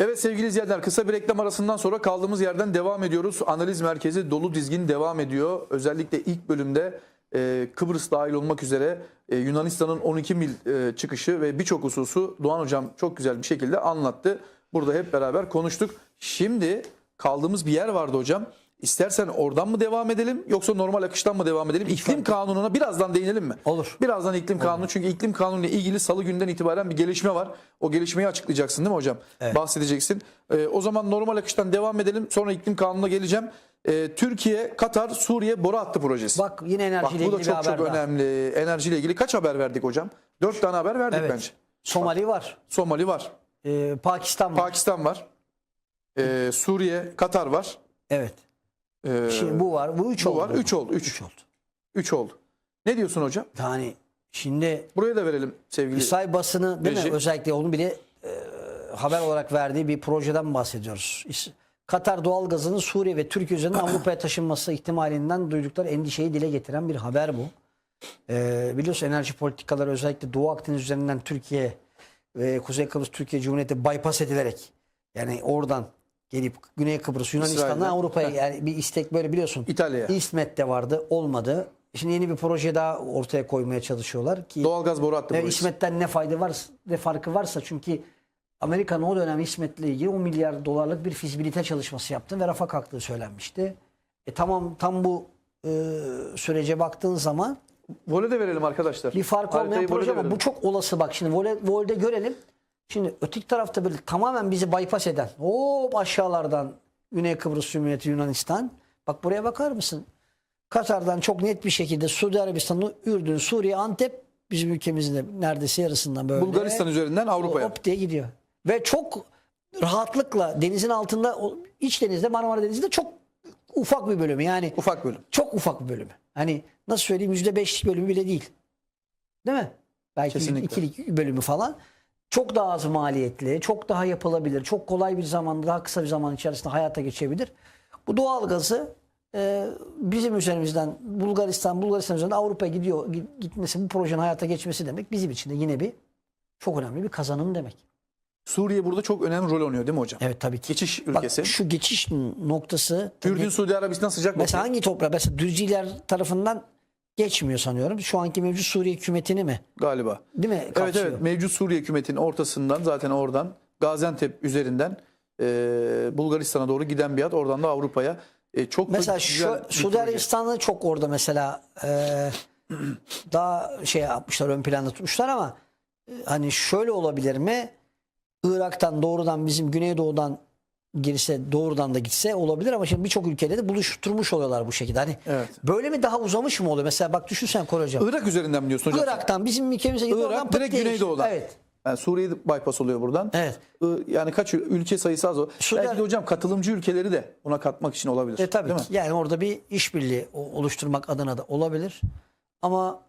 Evet sevgili izleyenler kısa bir reklam arasından sonra kaldığımız yerden devam ediyoruz. Analiz merkezi dolu dizgin devam ediyor. Özellikle ilk bölümde e, Kıbrıs dahil olmak üzere e, Yunanistan'ın 12 mil e, çıkışı ve birçok hususu Doğan Hocam çok güzel bir şekilde anlattı. Burada hep beraber konuştuk. Şimdi kaldığımız bir yer vardı hocam. İstersen oradan mı devam edelim yoksa normal akıştan mı devam edelim? İklim kanununa birazdan değinelim mi? Olur. Birazdan iklim kanunu çünkü iklim kanunu ile ilgili salı günden itibaren bir gelişme var. O gelişmeyi açıklayacaksın değil mi hocam? Bahsedeceksin. Ee, o zaman normal akıştan devam edelim. Sonra iklim kanununa geleceğim. Ee, Türkiye, Katar, Suriye boru hattı projesi. Bak yine Bak, enerjiyle bu da ilgili çok çok daha. önemli. Enerjiyle ilgili kaç haber verdik hocam? Dört tane haber verdik Evet. bence. Somali var. Somali var. Ee, Pakistan var. Pakistan var. Ee, Suriye, Katar var. evet. Ee, Şimdi bu var. Bu üç bu oldu. var. Üç oldu. Üç. Üç oldu. Üç oldu. Ne diyorsun hocam? Yani şimdi Buraya da verelim sevgili. İsrail basını değil Reji. mi? Özellikle onu bile e, haber olarak verdiği bir projeden bahsediyoruz. Katar doğalgazının Suriye ve Türkiye üzerinden Avrupa'ya taşınması ihtimalinden duydukları endişeyi dile getiren bir haber bu. Ee, biliyorsun enerji politikaları özellikle Doğu Akdeniz üzerinden Türkiye ve Kuzey Kıbrıs Türkiye Cumhuriyeti bypass edilerek yani oradan gelip Güney Kıbrıs Yunanistan'dan İsrail'den. Avrupa'ya yani bir istek böyle biliyorsun. İtalya'ya. İsmet'te vardı olmadı. Şimdi yeni bir proje daha ortaya koymaya çalışıyorlar ki Doğalgaz boru hattı Evet, projesi. İsmet'ten ne fayda var ne farkı varsa çünkü Amerika'nın o dönem İsmet'le ilgili 10 milyar dolarlık bir fizibilite çalışması yaptı ve rafa kalktığı söylenmişti. E tamam tam bu e, sürece baktığın zaman Vole de verelim arkadaşlar. bir fark olmayan proje ama verelim. bu çok olası bak şimdi vole, volde görelim. Şimdi öteki tarafta böyle tamamen bizi bypass eden hop aşağılardan Güney Kıbrıs Cumhuriyeti Yunanistan. Bak buraya bakar mısın? Katar'dan çok net bir şekilde Suudi Arabistan, Ürdün, Suriye, Antep bizim ülkemizin de neredeyse yarısından böyle. Bulgaristan üzerinden Avrupa'ya. Hop diye gidiyor. Ve çok rahatlıkla denizin altında o iç denizde Marmara Denizi'nde çok ufak bir bölümü yani Ufak bölüm. çok ufak bir bölümü. Hani nasıl söyleyeyim yüzde beşlik bölümü bile değil. Değil mi? Belki Kesinlikle. ikilik bölümü falan. Çok daha az maliyetli, çok daha yapılabilir, çok kolay bir zamanda, daha kısa bir zaman içerisinde hayata geçebilir. Bu doğal gazı e, bizim üzerimizden Bulgaristan, Bulgaristan üzerinden Avrupa'ya gidiyor gi- gitmesi, bu projenin hayata geçmesi demek bizim için de yine bir çok önemli bir kazanım demek. Suriye burada çok önemli rol oynuyor değil mi hocam? Evet tabii ki. Geçiş Bak ülkesi. şu geçiş noktası Ürdün, Suudi Arabistan sıcak Mesela bakıyor. hangi toprak? Mesela Dürziler tarafından geçmiyor sanıyorum. Şu anki mevcut Suriye hükümetini mi? galiba. Değil mi? Evet Kapsıyor. evet mevcut Suriye hükümetinin ortasından zaten oradan Gaziantep üzerinden e, Bulgaristan'a doğru giden bir hat oradan da Avrupa'ya. E, çok Mesela şu Suudi proje. Arabistan'ı çok orada mesela e, daha şey yapmışlar ön planda tutmuşlar ama e, hani şöyle olabilir mi? Irak'tan doğrudan bizim Güneydoğu'dan girse doğrudan da gitse olabilir ama şimdi birçok ülkede de buluşturmuş oluyorlar bu şekilde. Hani Evet. böyle mi daha uzamış mı oluyor? Mesela bak düşünsen Kore hocam. Irak üzerinden mi diyorsun hocam? Irak'tan bizim ülkemize gidiyor. Irak oradan direkt Güneydoğu'dan. Evet. Yani Suriye bypass oluyor buradan. Evet. Yani kaç ül- ülke sayısı az o. Suudi- Belki de hocam katılımcı ülkeleri de buna katmak için olabilir. E tabii değil ki. mi? Yani orada bir işbirliği oluşturmak adına da olabilir. Ama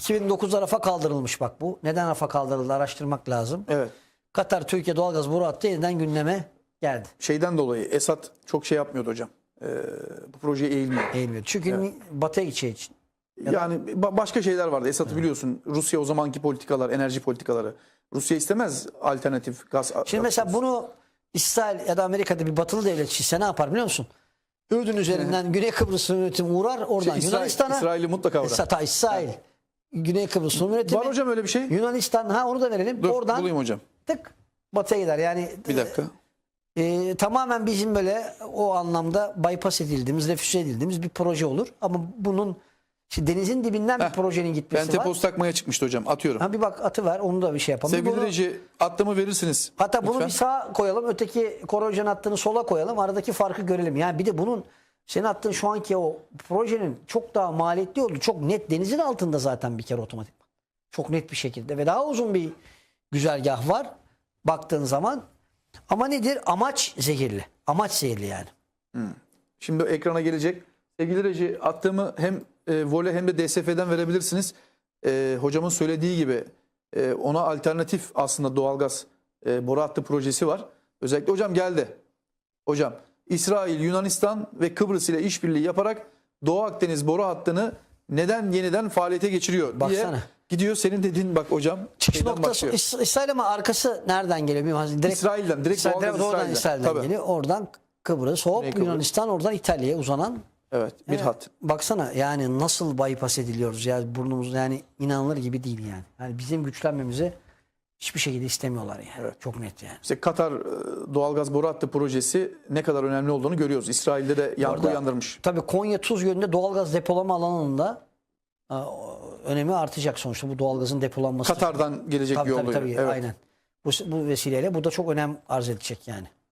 2009'da rafa kaldırılmış bak bu. Neden rafa kaldırıldı araştırmak lazım. Evet. Katar Türkiye doğalgaz boru hattı yeniden gündeme geldi. Şeyden dolayı Esad çok şey yapmıyordu hocam. Ee, bu projeye eğilmiyor. Eğilmiyor. Çünkü batıya gideceği için. Yani ba- başka şeyler vardı. Esad'ı biliyorsun. Rusya o zamanki politikalar, enerji politikaları. Rusya istemez alternatif gaz. Şimdi mesela bunu İsrail ya da Amerika'da bir batılı devlet çizse ne yapar biliyor musun? Ürdün üzerinden Güney Kıbrıs yönetimi uğrar oradan Şey, Yunanistan'a. İsrail'i mutlaka uğrar. İsrail, ta İsrail. Güney Kıbrıs yönetimi. Var hocam öyle bir şey? Yunanistan ha onu da verelim. Dur oradan bulayım hocam. tık batıya gider. Yani Bir dakika. E, tamamen bizim böyle o anlamda bypass edildiğimiz, refüze edildiğimiz bir proje olur. Ama bunun işte denizin dibinden bir Heh, projenin gitmesi var. Pentepos takmaya çıkmıştı hocam. Atıyorum. Ha bir bak atı ver onu da bir şey yapalım. Sevgili Bunu- reji atlımı verirsiniz. hatta bunu lütfen. bir sağa koyalım, öteki korojen hattını sola koyalım. Aradaki farkı görelim. Yani bir de bunun senin attığın şu anki o projenin çok daha maliyetli oldu. Çok net denizin altında zaten bir kere otomatik. Çok net bir şekilde ve daha uzun bir güzergah var baktığın zaman. Ama nedir? Amaç zehirli. Amaç zehirli yani. Şimdi ekrana gelecek. Sevgili reji attığımı hem e, vole hem de DSF'den verebilirsiniz. E, hocamın söylediği gibi e, ona alternatif aslında doğalgaz e, boru hattı projesi var. Özellikle hocam geldi. Hocam İsrail, Yunanistan ve Kıbrıs ile işbirliği yaparak Doğu Akdeniz boru hattını neden yeniden faaliyete geçiriyor diye Baksana. Gidiyor senin dediğin bak hocam. Çıkış noktası. İs- İsrail ama arkası nereden geliyor? Bilmiyorum. Direkt, İsrail'den, direkt İsrail- doğrudan İsrail'den. İsrail'den Tabii. geliyor. Oradan Kıbrıs, hop Güney Kıbrıs. Yunanistan, oradan İtalya'ya uzanan Evet bir Evet. hat. Baksana yani nasıl bypass ediliyoruz ya burnumuz yani inanılır gibi değil yani. Yani bizim güçlenmemizi hiçbir şekilde istemiyorlar yani. Çok net yani. İşte Katar e, doğalgaz boru hattı projesi ne kadar önemli olduğunu görüyoruz. İsrail'de de yankı Orada- uyandırmış. Tabii Konya Tuz Gölü'nde doğalgaz depolama alanında e, o- önemi artacak sonuçta bu doğalgazın depolanması. Katar'dan gelecek tabii, bir tabii, tabii, evet. aynen. Bu, bu vesileyle bu da çok önem arz edecek yani.